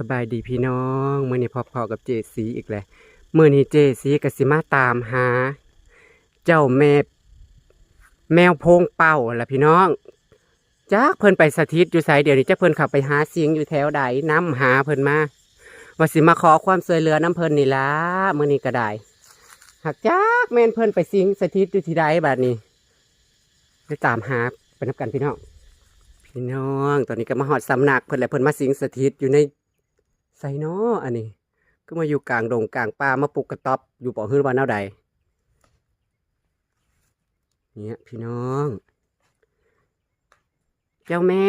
สบายดีพี่น้องมื่อนี้พอพอๆกับเจสีอีกแล้วมื่อนี้เจสีกับสิมาตามหา เจ้าแม่แมวโพงเป่าล่ะพี่น้องจักเพิ่นไปสถิตอยู่ไสเดี๋ยวนี้จักเพิ่นขับไปหาเสียงอยู่แถวใดน้ำหาเพิ่นมาว่าสิมาขอความช่วยเหลือน้ำเพิ่นนี่ล่ะมื่อนี้ก็ได้หากจักแม่นเพิ่นไปสิงสถิตอยู่ที่ใดบัดนี้ไปตามหาไปนับกันพี่น้องพี่น้อง ตอนนี้ก็มาหอดสำนักเพิ่นแหละเพิ่นมาสิงสถิตอยู่ใน ไซนออันนี้ก็มาอยู่กลางดงกลางป่ามาปลูกกระต๊อบอยู่ป่อฮื้อบ้านเนาใดเนี่ยพี่น้อง เจ้าแม่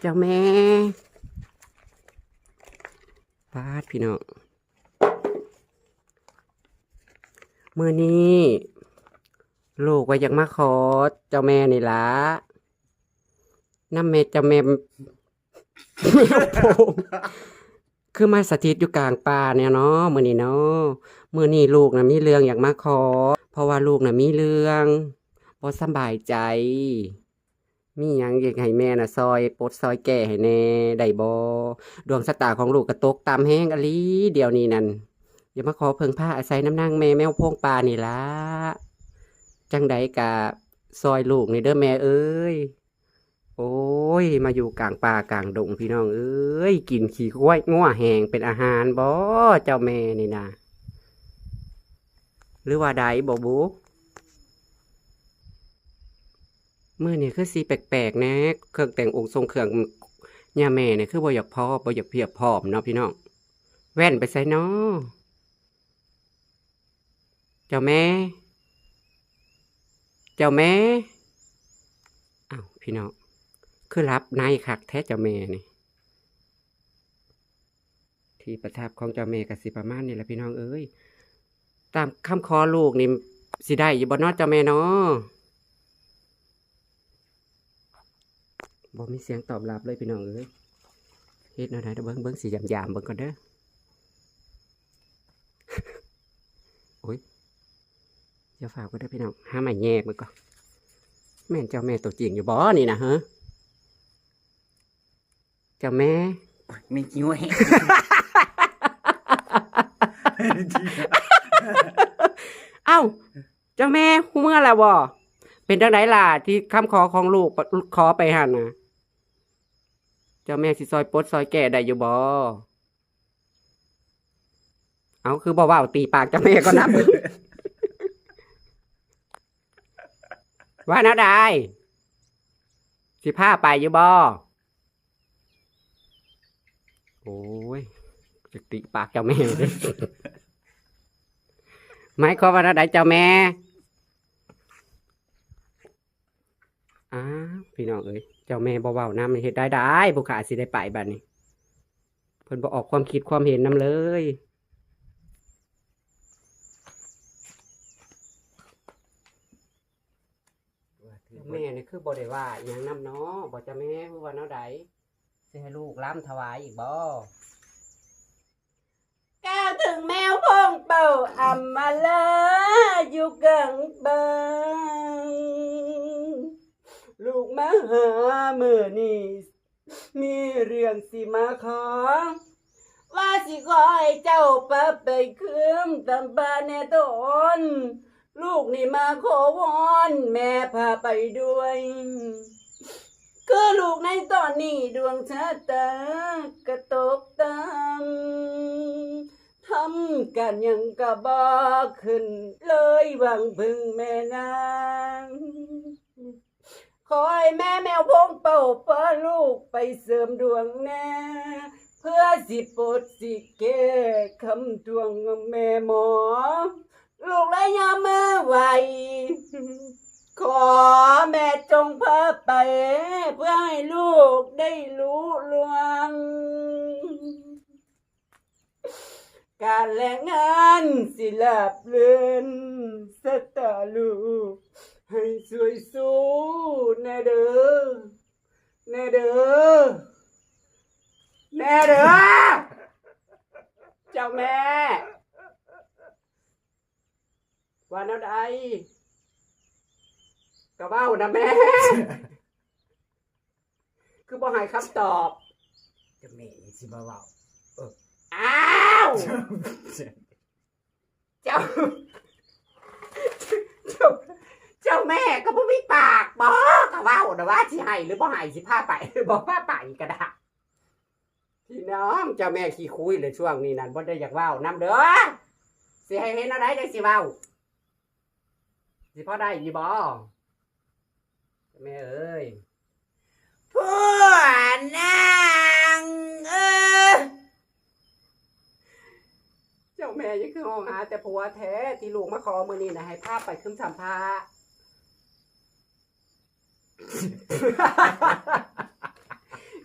เจ้าแม่ปาดพี่น้องเมื่อนี้ลูกว่าอยากมาขอเจ้าแม่นี่ละน้ำเมเจ้าแม่ คือมาสถิตอยู่กลางป่าเนี่ยเนาะมื้อนี้เนาะมื้อนี้ลูกน่ะมีเรื่องอยากมาขอ เพราะว่าลูกน่ะมีเรื่องบ่สำบายใจ มีหยังอยากให้แม่น่ะซอยปลดซอยแก้ให้แน่ได้บ่ดวงชะตาของลูกก็ตกตามแห้งอลีเดี๋ยวนี้นั่นอย่ามาขอเพิ่งผ้าอาศัยน้ำนางแม่แมวโพงป่านี่ล่ะจังใดกะซอยลูกนี่เด้อแม่เอ้ย โอ้ย มาอยู่กลางป่ากลางดงพี่น้อง เอ้ย กินขี้ควายงัวแหงเป็นอาหารบ่เจ้าแม่นี่นะหรือว่าใดบ่บุมื่อเนี่ยคือสีแปลกๆนะเครื่องแต่งองค์ทรงเครื่องย่าแม่เนี่ยคือบ่อยากพอบ่อยากเพียบพร้อมเนาะพี่น้องแว่นไปใส่เนาะเจ้าแม่ เจ้าแม่อ้าวพี่น้อง คือรับนายคักแท้เจ้าแม่นี่ ที่ประทับของเจ้าแม่กับสิประมาณนี่แหละพี่น้องเอ้ย ตามคำขอลูกนี่สิได้อยู่บ่เนอเจ้าแม่เนาะบ่มีเสียงตอบรับเลยพี่น้องเอ้ยเฮ็ดนวไหนเดี๋ยวเบิ่งเบิ่งสิยามๆเบิ่งก่อนเด้อโอ้ยอย่าฝากก็ได้พี่น้องห้าม่แยกมันก่อนแม่นเจ้าแม่ตัวจริงอยู่บ่นี่นะฮะ เจ้าแม่ไม่จิ้วให้เอ้า เจ้าแม่หูเมื่อละบ่เป็นจังไดล่ะที่คำขอของลูกขอไปหันนะเจ้าแม่สิซอยปลดซอยแก่ได้อยู่บ่เอาคือบ่เว้าตีปากเจ้าแม่ก็นับว่านะได้สิพาไปอยู่บ่ โอ้ยจะติปากเจ้าแม่เลยหมายความว่านะได้เจ้าแม่อ้าพี่น้องเอ้ยเจ้าแม่บ่เว้านำเฮ็ดได้ได้ผู้ขาสิได้ไปบัดนี้ เพิ่นบ่ออกความคิดความเห็นน้ำเลยแม่นี่คือบ่ได้ว่าอหยังน้ำเนาะบ่จะแม่ผู้ว่าเนาะใด สิให้ลูกล้ำถวายอีกบ่ก้าวถึงแมวพงเป่าอัมมาลาอยู่กังบังลูกมาหามื้อนี้มีเรื่องสิมาขอ ว่าสิขอให้เจ้าปะไปคืมตำบานแน่ตน ลูกนี่มาขอวอน แม่พาไปด้วย คือลูกในตอนนี้ดวงชะตากระตกตามทำกันยังกระบอกขึ้น เลยหวังพึ่งแม่นางขอให้แม่แมวพงเป่าเพื่อลูกไปเสริมดวงแน่เพื่อสิปดสิเกคำทวงแม่หมอ ลูกและยามมือไหว ขอแม่จงเพาไป เพื่อให้ลูกได้รู้ลวง การแรงงานสิลับเลือนสตาลูก ให้สวยสู้แน่เด้อแน่เด้อแน่เด้อเจ้าแม่ ว่าแนวใดก็เว้า นะแม่ คือบ่ให้คำตอบจะแม่สิบ่เว้าอ้าวเจ้า เจ้า เจ้าแม่ก็บ่มีปากบอกก็เว้านะว่าสิให้หรือบ่ให้สิพาไปบ่พาไปก็ได้พี่น้องเจ้าแม่ขี้คุยเลยช่วงนี้นั่นบ่ได้อยากเว้านํเด้อสิให้เห็นอะไรจังสิเว้าสิพอได้อีบ่เจ้า แม่เอ้ยผัวนางเออเจ้าแม่ยังคือห้องหา แต่ผัวแท้ที่ลูกมาขอมือนี้นะให้ภาพไปขึ้นสัมภา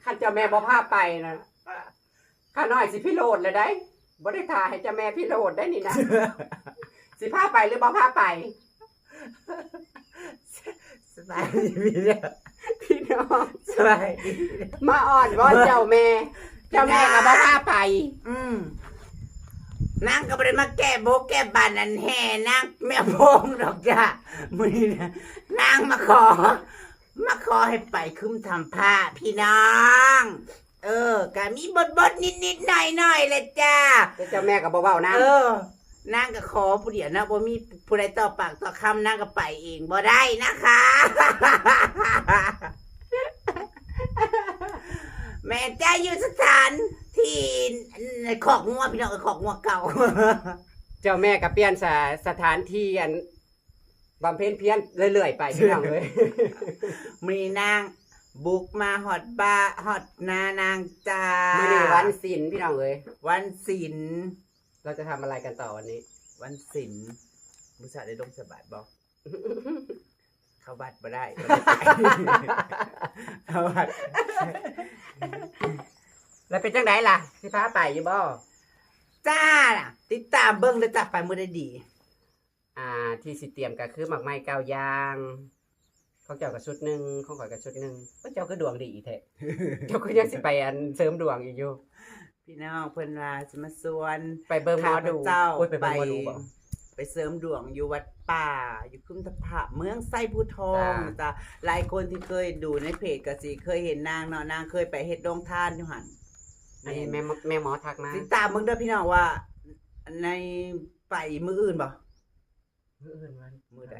ขันเจ้าแม่บ่พาไปนะข้าน้อยสิพี่โลดเลยได้บ่ได้ทาให้เจ้าแม่พี่โลดได้นี่นะ สิพาไปหรือบ่พาไปส บายดีพี่เด้อพี่น้อง สบายดีมาอ่อนวอนเจ้าแม่ เจ้าแม่ก็บ่พาไป อืมนางก็บ่ได้มาแก้โบกแก้บานอันแห่นางแม่โพงดอกจ้ามื้อนี้นะนางมาขอ มาขอให้ไปคุ้มทำผ้าพี่น้อง เออก็มีบทบทนิดนิดๆหน่อยหน่อยๆเลยจ้าแต่เจ้าแม่ก็บ่เว้านะ เออ นางก็ขอผู้เดียวนะบ่มีผู้ใดต่อปากต่อคำนางก็ไปเองบ่ได้นะคะ แม่จ้าอยู่สถานที่ขอกงัวพี่น้องเออขอกงัวเก่า เจ้าแม่ก็เปลี่ยนสถสถานที่อันบำเพ็ญเพียรเรื่อยๆไปพี่น้องเลย มีนางบุกมาฮอดบ้าฮอดนานางจ้ามื่อนี้วันศิลพี่น้องเลยวันศิล เราจะทำอะไรกันต่อวันนี้ วันศิลมุสาได้ลงสบายบอก เข้าบัตรมาได้เข้าบัตรแล้วเป็นจังไดล่ะสิพาไปอยู่บ่จ้าน่ะ ติดตามเบิ้งแล้วจับไปมือได้ดี อ่า ที่สิเตรียมก็คือหมักไม้เก้าอย่างของเจ้ากับชุดหนึ่งของข่อยกับชุดหนึ่งก็เจ้าก็ดวงดีอีแท้เจ้าก็ยังสิไปอันเสริมดวงอีกอยู่ พี่น้องเพิ่นว่าสิมาส่วนไปเบิ่งหมอดูข้าพเจ้าโอ้ยไปเบิ่งหมอดูบ่ ไปเสริมดวงอยู่วัดป่า อยู่คุ้มตะพะเมืองไส้ผู้ทองจ้าหลายคนที่เคยดูในเพจก็สิเคยเห็นนางเนาะนางเคยไปเฮ็ดโรงทานอยู่หั่น อันนี้แม่หมอแม่หมอทักมาติดตามเบิ่งเด้อพี่น้องว่า ในไปมืออื่นบ่ มื้ออื่นวันมื้อใด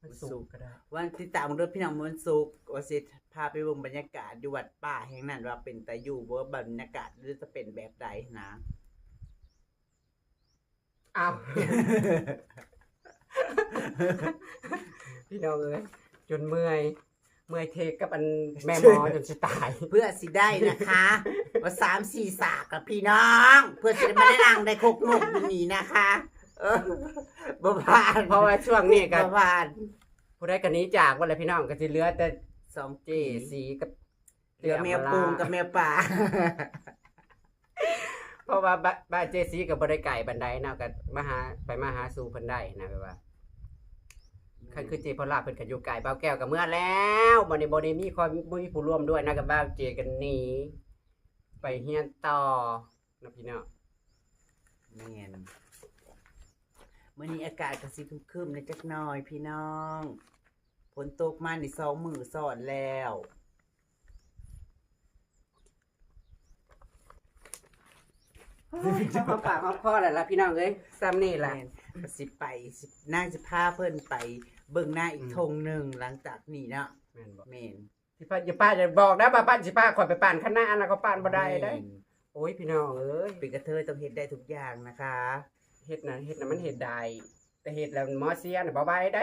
วันศุกร์ก็ได้ วันติดตามเบิ่งเด้อพี่น้องมื้อวันศุกร์ว่าสิ พาไปเบิ่งบรรยากาศอยู่วัดป่าแห่งนั้นว่าเป็นตาอยู่บ่ว่าบรรยากาศหรือจะเป็นแบบใดนะอ้าวพี่น้องเอ้ยจนเมื่อย เมื่อยเทคกับอันแม่หมอจนสิตาย เพื่อสิได้นะคะว่าสามสี่สากกับพี่น้อง เพื่อจะได้มาได้นั่งได้คกมุกอยู่นี่นะคะเออบ่ผ่านเพราะว่าช่วงนี้ก็บ่ผ่านผู้ใดกันนี้จากวันละพี่น้องก็สิเหลือแต่ สองเจสีกับเหลือแมวปูกับแมวป่า เพราะว่าบ้าบ้านเจสีกับบริไก่บันไดเนาะก็มาหาไปมาหาสู่เพิ่นได้นะแบบว่าคันคือเจพลาเพิ่นก็อยู่ไก่เบาแก้วกับเมื่อแล้วบ่ได้บ่ได้มีความบ่มีผู้ร่วมด้วยนะกับบ้าวเจกันหนีไปเฮียนต่อนะพี่น้องแม่นมื้อนี้อากาศก็สิครึมๆในจักหน่อยพี่น้องฝ นตกมานี่สองมื้อซ้อนแล้วหอมปากหอมคอแล้วล่ะพี่น้องเอ้ยซ้ำนี่ล่ะแม่นก็สิไปสินางสิพาเพิ่นไป เบิ่งหน้าอีกอืมธงหนึงหลังจากนี้เนาะแม่นบ่แม่นสิป้าอย่าป้าจะบอกนะว่าป้าสิป้าข่อยไปป่านข้างหน้านะก็ป่านบ่ได้ได้แม่นโอ้ยพี่น้องเอ้ยเป็นกระเทยต้องเฮ็ดได้ทุกอย่างนะคะเฮ็ดน่ะเฮ็ดน่ะมันเฮ็ดได้แต่เฮ็ดแล้วหมอเสียน่ะบ่ไหวได้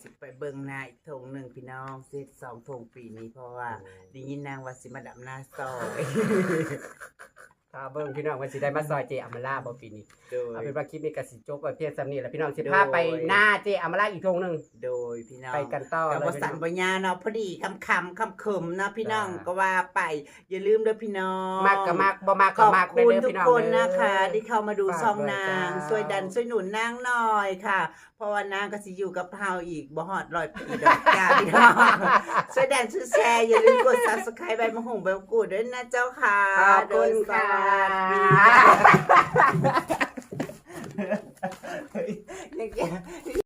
สิไปเบิ่งนาอีกธงหนึ่งพี่น้องเซตสองธงปีนี้เพราะว่าได้ยินนางว่าสิมาดับหน้าซอยถ้าเบิ่งพี่น้องว่าสิได้มาซอยเจอมราบ่ปีนี้โดเอายเป็นว่าคลิปนี้ก็สิจบไว้เพียงส่ำนี้แหละพี่น้องสิโดยพาไปหน้าเจอมราอีกทงหนึงโดยพี่น้องไปกันต่อกับเลยบสันพี่น้องปัญญาเนาะพอดีคำคำคำขมเนาะพี่น้องจ้า ก็ว่าไปอย่าลืมเด้อพี่น้องมากก็มากบ่มากขก็อบมากคุณเด้อทุกพี่น้องคนเด้อ นะคะที่เข้ามาดูฝากช่องด้วยนางจ้า ช่วยดันช่วยหนุนนางหน่อยค่ะ เพราะว่านางก็สิอยู่กับเฮาอีกบ่ฮอดร้อยปีดอกจ้าพี่น้องช่วยดันช่วยแชร์อย่าลืมกด Subscribe ใบมะฮุงใบมะกรูดด้วยนะเจ้าค่ะขอบคุณค่ะ โดยสวัสดี